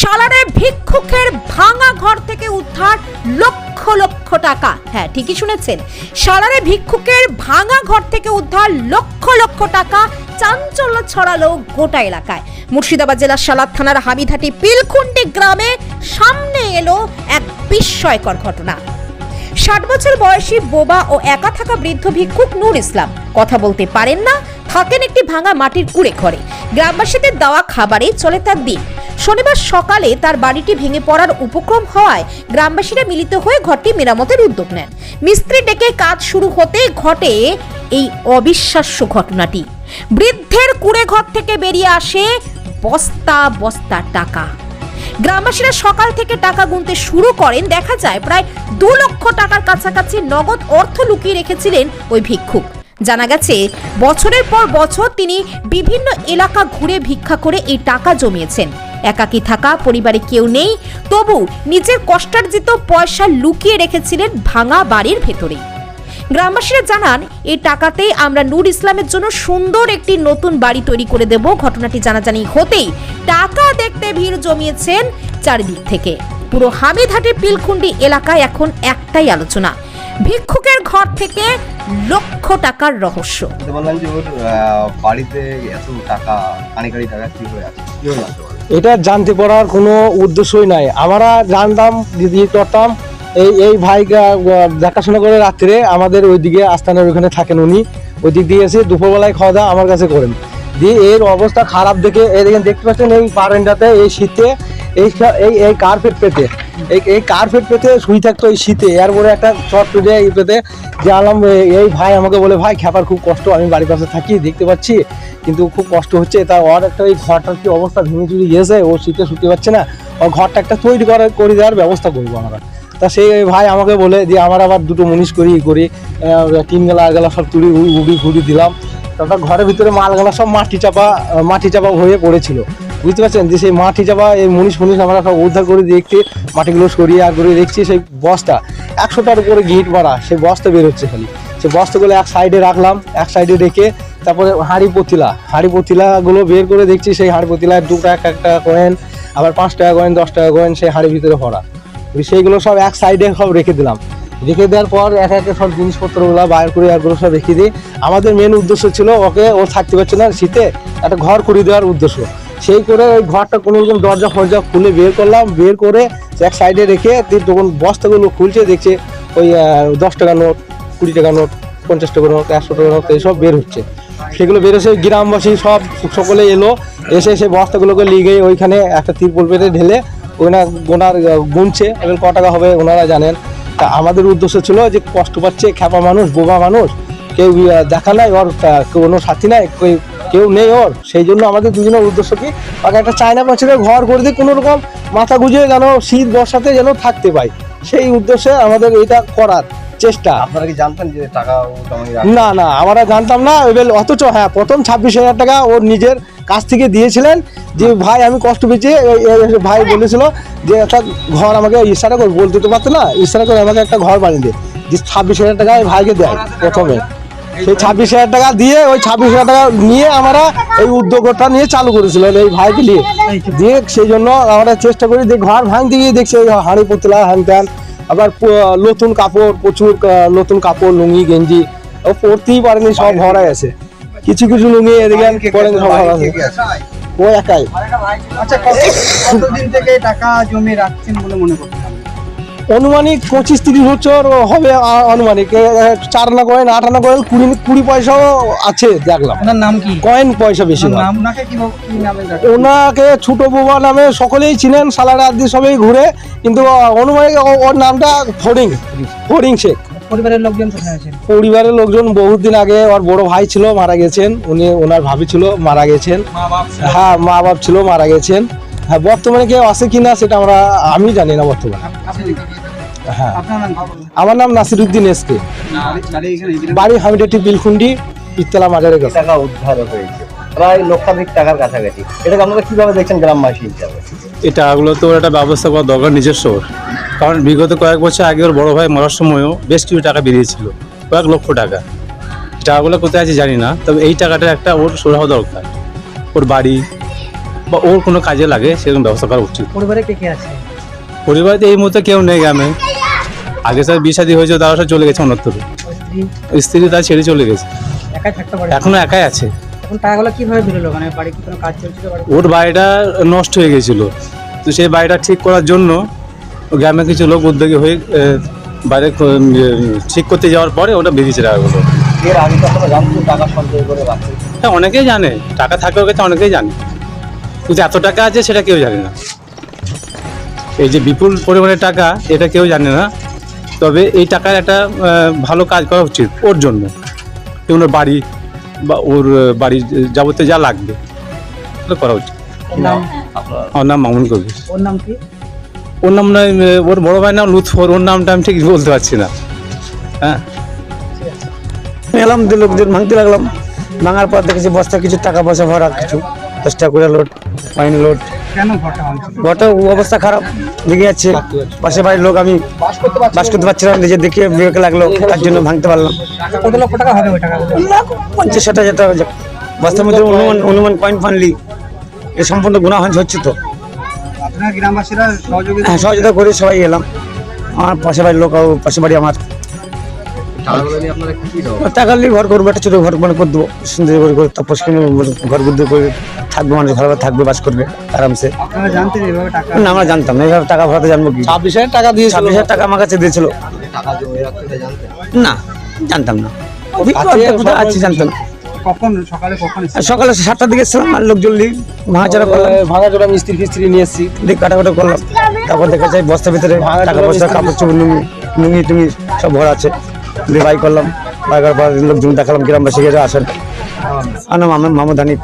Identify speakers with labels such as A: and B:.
A: সালারে ভিক্ষুকের ভাঙা ঘর থেকে উদ্ধার লক্ষ লক্ষ টাকা। হ্যাঁ ঠিকই শুনেছেন। সালারে ভিক্ষুকের ভাঙা ঘর থেকে উদ্ধার লক্ষ লক্ষ টাকা চাঞ্চল্য ছড়ালো গোটা এলাকায়। মুর্শিদাবাদ জেলার সালাদ থানার হামিধাটি পিলখুন্ডি গ্রামে সামনে এলো এক বিস্ময়কর ঘটনা। ষাট বছর বয়সী বোবা ও একা থাকা বৃদ্ধ ভিক্ষুক নূর ইসলাম। কথা বলতে পারেন না, থাকেন একটি ভাঙা মাটির কুড়ে ঘরে গ্রামবাসীদের দেওয়া খাবারে চলে তার দিন। শনিবার সকালে তার বাড়িটি ভেঙে পড়ার উপক্রম হওয়ায় গ্রামবাসীরা মিলিত হয়ে ঘরটি মেরামতের উদ্যোগ নেন। মিস্ত্রি ডেকে কাজ শুরু হতে ঘটে এই অবিশ্বাস্য ঘটনাটি। বৃদ্ধের কুড়ে ঘর থেকে বেরিয়ে আসে বস্তা বস্তা টাকা। গ্রামবাসীরা সকাল থেকে টাকা গুনতে শুরু করেন। দেখা যায় প্রায় দু লক্ষ টাকার কাছাকাছি নগদ অর্থ লুকিয়ে রেখেছিলেন ওই ভিক্ষুক। জানা গেছে, বছরের পর বছর তিনি বিভিন্ন এলাকা ঘুরে ভিক্ষা করে এই টাকা জমিয়েছেন। একাকী থাকা, পরিবারে কেউ নেই। তবু নিজের কষ্টার্জিত পয়সা লুকিয়ে রেখেছিলেন ভাঙা বাড়ির ভেতরেই গ্রামবাসীরা জানান, এই টাকাতেই আমরা নূর ইসলামের জন্য সুন্দর একটি নতুন বাড়ি তৈরি করে দেব। ঘটনাটি জানাজানি হতেই টাকা দেখতে ভিড় জমিয়েছেন চারিদিক থেকে। পুরো হামিদহাটের পিলখুন্ডি এলাকায় এখন একটাই আলোচনা ভিক্ষুকের ঘর থেকে লক্ষ টাকার রহস্য।
B: বললাম যে ওর বাড়িতে এত টাকা কি হয়ে আছে?
C: এটা জানতে পারার কোনো উদ্দেশ্যই নাই। আমরা জানতাম দিদি করতাম এই এই ভাইকে আহ, দেখাশোনা করে রাত্রে আমাদের ওইদিকে আস্তানার ওইখানে থাকেন উনি। ওই দিক দিয়ে এসে দুপুরবেলায় খাওয়া দাওয়া আমার কাছে করেন। দিয়ে এর অবস্থা খারাপ দেখে এদিকে দেখতে পাচ্ছেন এই বারান্দাতে এই শীতে এই এই এই কার্পেট পেতে। এই এই কার্পেট পেতে শুই থাকতো এই শীতে। এরপরে একটা চট পেতে এই পেতে যে এই ভাই আমাকে বলে, ভাই, খেপার খুব কষ্ট, আমি বাড়ির পাশে থাকি, দেখতে পাচ্ছি, কিন্তু খুব কষ্ট হচ্ছে। তা ওর একটা এই ঘরটার কি অবস্থা ভেঙে চুরি গিয়েছে, ও শীতে শুতে পারছে না। ওর ঘরটা একটা তৈরি করে করে দেওয়ার ব্যবস্থা করব আমরা। তা সেই ভাই আমাকে বলে, যে আমার আবার দুটো মুনিশ করি করি তিন গেলা আর গেলা সব তুড়ি উড়ি ঘুড়ি দিলাম। তারপর ঘরের ভিতরে মালগালা সব মাটি চাপা মাটি চাপা হয়ে পড়েছিল। বুঝতে পারছেন? যে সেই মাটি যাওয়া, এই মুনিশ মুনিশ আমরা সব উদ্ধার করে দেখছি মাটিগুলো সরিয়ে আর করে দেখছি সেই বস্তা। একশোটার উপরে গিট মারা, সেই বস্তা বের হচ্ছে খালি। সেই বস্তাগুলো এক সাইডে রাখলাম, এক সাইডে রেখে তারপরে হাঁড়ি পতিলা। হাঁড়ি পতিলাগুলো বের করে দেখছি, সেই হাঁড়ি পতিলায় দু টাকা, এক টাকা কয়েন আবার পাঁচ টাকা কয়েন দশ টাকা কয়েন সেই হাঁড়ির ভিতরে ভরা। সেইগুলো সব এক সাইডে সব রেখে দিলাম। রেখে দেওয়ার পর এক একে সব জিনিসপত্রগুলো বাইর করে একগুলো সব রেখে দিই। আমাদের মেন উদ্দেশ্য ছিল ওকে ও থাকতে পারছে না শীতে, একটা ঘর করে দেওয়ার উদ্দেশ্য। সেই করে ওই ঘরটা কোনো রকম দরজা ফরজা খুলে বের করলাম, বের করে এক সাইডে রেখে তখন বস্তাগুলো খুলছে, দেখছে ওই দশ টাকা নোট, কুড়ি টাকা নোট, পঞ্চাশ টাকা নোট, একশো টাকা নোট এইসব বের হচ্ছে। সেগুলো বের হচ্ছে, গ্রামবাসী সব সকলে এলো, এসে সেই বস্তাগুলোকে লিগে ওইখানে একটা তিরপল পেতে ঢেলে ওখানে গোনার গুনছে। এবং ক টাকা হবে ওনারা জানেন। তা আমাদের উদ্দেশ্য ছিল যে কষ্ট পাচ্ছে, খ্যাপা মানুষ, বোবা মানুষ, কেউ দেখা নাই, ওর কোনো সাথী নাই কেউ- নেই ওর। সেই জন্য আমাদের দুজনের উদ্দেশ্য কি ওকে একটা চায়না পাঁচিলের ঘর করে দিয়ে কোনো রকম মাথা গুজিয়ে যেন শীত বর্ষাতে যেন থাকতে পায় সেই উদ্দেশ্যে আমাদের এটা করার চেষ্টা।
B: আপনারা কি জানতেন যে টাকা
C: না না আমরা জানতাম না। এবার অথচ হ্যাঁ প্রথম ছাব্বিশ হাজার টাকা ওর নিজের কাছ থেকে দিয়েছিলেন। যে ভাই আমি কষ্ট পেয়েছি। ভাই বলেছিল যে একটা ঘর আমাকে ইশারা করে বলতে তো পারতো না ইশারা করে আমাকে একটা ঘর বানিয়ে দে। যে ছাব্বিশ হাজার টাকা ভাইকে দেয় প্রথমে। সেই ছাব্বিশ হাজার টাকা দিয়ে ওই ছাব্বিশ হাজার টাকা নিয়ে আমরা এই উদ্যোগটা নিয়ে চালু করেছিলাম এই ভাইকে নিয়ে। দিয়ে সেই জন্য আমরা চেষ্টা করি যে ঘর ভাঙতে গিয়ে দেখছি ওই হাঁড়ি পুতলা হ্যান ত্যান আবার নতুন কাপড় প্রচুর নতুন কাপড় লুঙ্গি গেঞ্জি ও পরতেই পারেনি সব ভরা আছে। কিছু কিছু লুঙ্গি এদিকে পরেন সব ভরা আছে। ও একাই।
D: আচ্ছা কতদিন থেকে টাকা জমি রাখছেন বলে মনে করছেন?
C: অনুমানিক পঁচিশ তিরিশ বছর হবে এ, চার আনা কয়েন আট আনা কয়েন কুড়ি কুড়ি পয়সাও আছে দেখলাম।
D: ওনার নাম কি?
C: কয়েন পয়সা বেশি
D: ওনাকে
C: ছোট বোবা নামে সকলেই চিনেন সালারা আদি সবাই ঘুরে কিন্তু অনুমানিক ওর নামটা ফড়িং ফড়িং শেখ।
D: পরিবারের লোকজন
C: পরিবারের লোকজন বহুদিন আগে ওর বড় ভাই ছিল মারা গেছেন। উনি ওনার ভাবি ছিল মারা গেছেন। হ্যাঁ মা বাপ ছিল মারা গেছেন। হ্যাঁ বর্তমানে কেউ আছে কিনা সেটা আমরা আমি জানি না বর্তমানে। হ্যাঁ।
D: আপনার নাম কি?
C: আমার নাম নাসিরুদ্দিন এসকে
D: বাড়ি এখানে, এখানে।
C: বাড়ি হামিডাটি বিলখুন্ডি ইতলা মাজারের কাছে
B: টাকা উদ্ধার হয়েছে। প্রায় লক্ষাধিক টাকার কাছাকাছি। এটাকে আপনারা কীভাবে দেখছেন গ্রামবাসী হিসাবে?
E: এই টাকাগুলো তো ওর একটা ব্যবস্থা করা দরকার নিজস্ব। কারণ বিগত কয়েক বছর আগে ওর বড় ভাই মরার সময়ও বেশ কিছু টাকা বেরিয়েছিল কয়েক লক্ষ টাকা। টাকাগুলো কোথায় আছে জানি না তবে এই টাকাটা একটা ওর সরাহ দরকার। ওর বাড়ি বা ওর কোনো কাজে লাগে সেরকম ব্যবস্থা করা উচিত।
F: পরিবারে কে কে আছে?
E: পরিবারে এই মুহূর্তে কেউ নেই গ্রামে। আগে স্যার বিয়ে শাদী হয়েছে তারা সব চলে গেছে অন্যত্র
F: স্ত্রী?
E: তার ছেড়ে চলে গেছে।
F: একাই থাকতে পারে?
E: এখনও একাই আছে।
F: এখন টাকাগুলো কীভাবে বেরোলো? মানে বাড়ি কি কোনো কাজ চলছিল?
E: ওর বাড়িটা নষ্ট হয়ে গেছিল। তো সেই বাড়িটা ঠিক করার জন্য গ্রামে কিছু লোক উদ্যোগী হয়ে বাইরে এ, ঠিক করতে যাওয়ার পরে ওটা বেরিয়েছে টাকাগুলো।
B: এর আগে কখনো জানতো টাকা সঞ্চয় করে রাখছে।
E: হ্যাঁ অনেকেই জানে। টাকা থাকে ওর কাছে অনেকেই জানে। কিন্তু এত টাকা আছে সেটা কেউ জানে না। এই যে বিপুল পরিমাণের টাকা এটা কেউ জানে না। তবে এই টাকার একটা ভালো কাজ করা উচিত ওর জন্য। যেমন ওর বাড়ি বা ওর বাড়ির যাবতীয় যা লাগবে করা উচিত। আমার নাম মামুন কবির।
F: ওর নাম কি?
E: ওর নাম নয় ওর বড় ভাই নাম লুৎফর ওর নামটা আমি ঠিক বলতে পারছি না। হ্যাঁ।
G: এলাম দিয়ে লোকজন ভাঙতে লাগলাম। ভাঙার পর দেখেছি বস্তা কিছু টাকা পয়সা ভরা কিছু। দশ টাকা করে লোড। পাইনি লোড
F: কেন ঘরটা
G: অবস্থা খারাপ লেগে যাচ্ছে। পাশে বাড়ির লোক আমি বাস করতে পারছিলাম নিজে দেখে বিবেকে লাগল তার জন্য ভাঙতে পারলাম।
F: কত লক্ষ টাকা হবে ওই টাকাগুলো?
G: পঞ্চাশ ষাট হাজার টাকা। বস্তার মধ্যে অনুমান অনুমান পয়েন্ট ফানলি এ সম্পূর্ণ গুণা হচ্ছে তো।
F: আপনার গ্রামবাসীরা সহযোগিতা
G: হ্যাঁ সহযোগিতা করে সবাই এলাম। আমার পাশে বাড়ির লোক পাশে বাড়ি আমার। টাকা নিয়ে ঘর করব একটা ছোটো ঘর মানে করে দেবো। সুন্দর করে সেখানে ঘর বুদ্ধি করে থাকবে মানুষ ভালোভাবে থাকবে বাস করবে আরামসে।
F: আপনারা জানতেন এইভাবে টাকা
G: না আমরা জানতাম না এইভাবে টাকা ভরাতে জানব কি?
C: ছাব্বিশ হাজার টাকা দিয়েছিল।
G: ছাব্বিশ হাজার টাকা আমার কাছে দিয়েছিল। না জানতাম না। জানতাম না।
F: কখন সকালে কখন
G: আর সকালে সাতটার দিকে এসেছিলাম আর লোকজন নিয়ে ভাঙাচড়া করলাম।
C: ভাঙা চোরা মিস্ত্রি ফিস্ত্রি নিয়ে এসছি।
G: দিয়ে কাটাকাটা করলাম। তারপর দেখা যায় বস্তার ভিতরে টাকা পয়সা কাপড় চোপড় নুঙ্গি নুঙ্গি টুঙ্গি সব ভরা আছে। দিয়ে করলাম। বাইকার পর লোকজন দেখালাম গ্রামবাসী গেছে আসেন। আমার নাম মামুদ হানিফ।